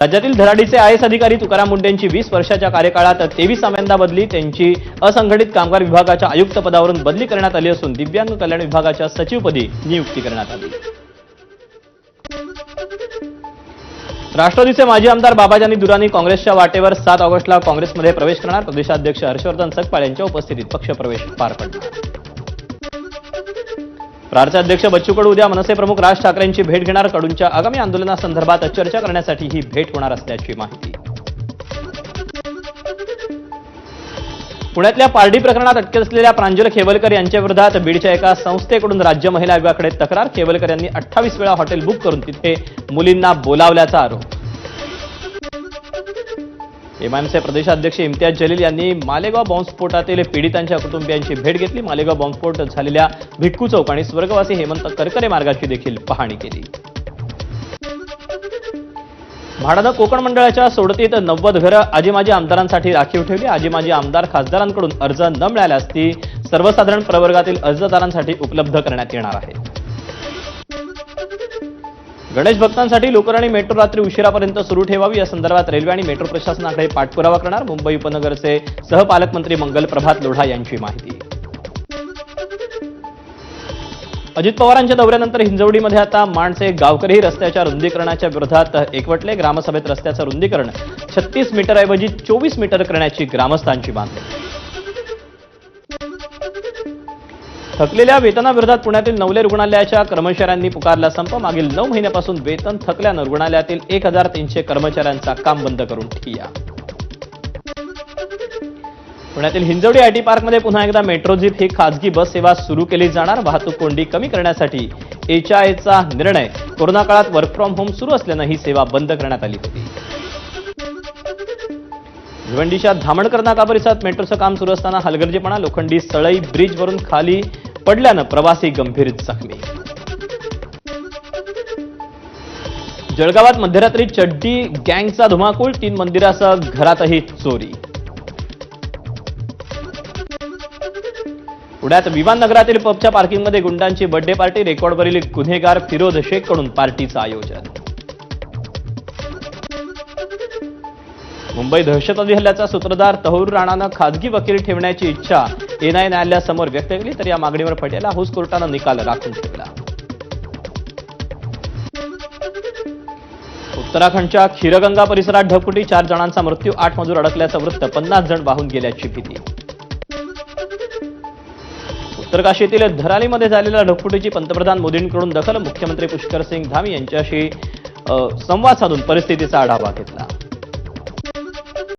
राज्यातील धराडीचे I S अधिकारी तुकाराम मुंडेंची वीस वर्षाच्या कार्यकाळात तेवीस साम्यांदा बदली त्यांची असंघटित कामगार विभागाच्या आयुक्त पदावरून बदली करण्यात आली असून दिव्यांग कल्याण विभागाच्या सचिवपदी नियुक्ती करण्यात आली. राष्ट्रवादीचे माजी आमदार बाबाजानी दुरानी काँग्रेसच्या वाटेवर सात ऑगस्टला काँग्रेसमध्ये प्रवेश करणार. प्रदेशाध्यक्ष हर्षवर्धन सकपाळ यांच्या उपस्थितीत पक्षप्रवेश पार पडणार. प्रार्थाध्यक्ष बच्चू कडू उद्या मनसे प्रमुख राज ठाकरेंची भेट घेणार. कडूंच्या आगामी आंदोलनासंदर्भात चर्चा करण्यासाठी ही भेट होणार असल्याची माहिती. पुण्यातल्या पारडी प्रकरणात अटकेत असलेल्या प्रांजल खेवलकर यांच्या विरोधात बीडच्या एका संस्थेकडून राज्य महिला आयोगाकडे तक्रार. खेवलकर यांनी अठ्ठावीस वेळा हॉटेल बुक करून तिथे मुलींना बोलावल्याचा आरोप. एमआयएमचे प्रदेशाध्यक्ष इम्तियाज जलील यांनी मालेगाव बॉम्बस्फोटातील पीडितांच्या कुटुंबियांची भेट घेतली. मालेगाव बॉम्बस्फोट झालेल्या भिटकू चौक आणि स्वर्गवासी हेमंत करकरे मार्गाची देखील पाहणी केली. म्हाडानं कोकण मंडळाच्या सोडतीत नव्वद घरं आजी माजी आमदारांसाठी राखीव ठेवली. आजी माजी आमदार खासदारांकडून अर्ज न मिळाल्यास ती सर्वसाधारण प्रवर्गातील अर्जदारांसाठी उपलब्ध करण्यात येणार आहे. गणेश भक्तांसाठी लोकराणी मेट्रो रात्री उशिरापर्यंत सुरू ठेवावी. या संदर्भात रेल्वे आणि मेट्रो प्रशासनाकडे पाठपुरावा करणार. मुंबई उपनगरचे सहपालकमंत्री मंगल प्रभात लोढा यांची माहिती. अजित पवारांच्या दौऱ्यानंतर हिंजवडीमध्ये आता माणसे गावकरी रस्त्याच्या रुंदीकरणाच्या विरोधात एकवटले. ग्रामसभेत रस्त्याचं रुंदीकरण छत्तीस मीटरऐवजी चोवीस मीटर करण्याची ग्रामस्थांची मागणी थकलेल्या वेतनाविरोधात पुण्यातील नवले रुग्णालयाच्या कर्मचाऱ्यांनी पुकारला संप. मागील नऊ महिन्यापासून वेतन थकल्यानं रुग्णालयातील एक हजार तीनशे कर्मचाऱ्यांचा काम बंद करून ठिया पुण्यातील हिंजवडी आयटी पार्कमध्ये पुन्हा एकदा मेट्रो जीप ही खासगी बस सेवा सुरू केली जाणार. वाहतूक कोंडी कमी करण्यासाठी एचआयचा निर्णय. कोरोना काळात वर्क फ्रॉम होम सुरू असल्यानं ही सेवा बंद करण्यात आली होती. भिवंडीच्या धामणकर नाका परिसरात मेट्रोचं काम सुरू असताना हलगर्जीपणा. लोखंडी सळई ब्रिजवरून खाली पडल्यानं प्रवासी गंभीर जखमी. जळगावात मध्यरात्री चड्डी गँगचा धुमाकूळ तीन मंदिरासह घरातही चोरी. पुण्यात विमान नगरातील पबच्या पार्किंगमध्ये गुंडांची बर्थडे पार्टी रेकॉर्डवरील गुन्हेगार फिरोज शेखकडून पार्टीचं आयोजन. मुंबई दहशतवादी हल्ल्याचा सूत्रधार तहूर राणानं खाजगी वकील ठेवण्याची इच्छा एनआय न्यायालयासमोर व्यक्त केली तर या मागणीवर पटेल हाऊस कोर्टानं निकाल राखून ठेवला. उत्तराखंडच्या खीरगंगा परिसरात ढगफुटी चार जणांचा मृत्यू आठ मजूर अडकल्याचं वृत्त पन्नास जण वाहून गेल्याची भीती. उत्तरकाशीतील धरालीमध्ये झालेल्या ढगफुटीची पंतप्रधान मोदींकडून दखल मुख्यमंत्री पुष्कर सिंग धामी यांच्याशी संवाद साधून परिस्थितीचा आढावा घेतला.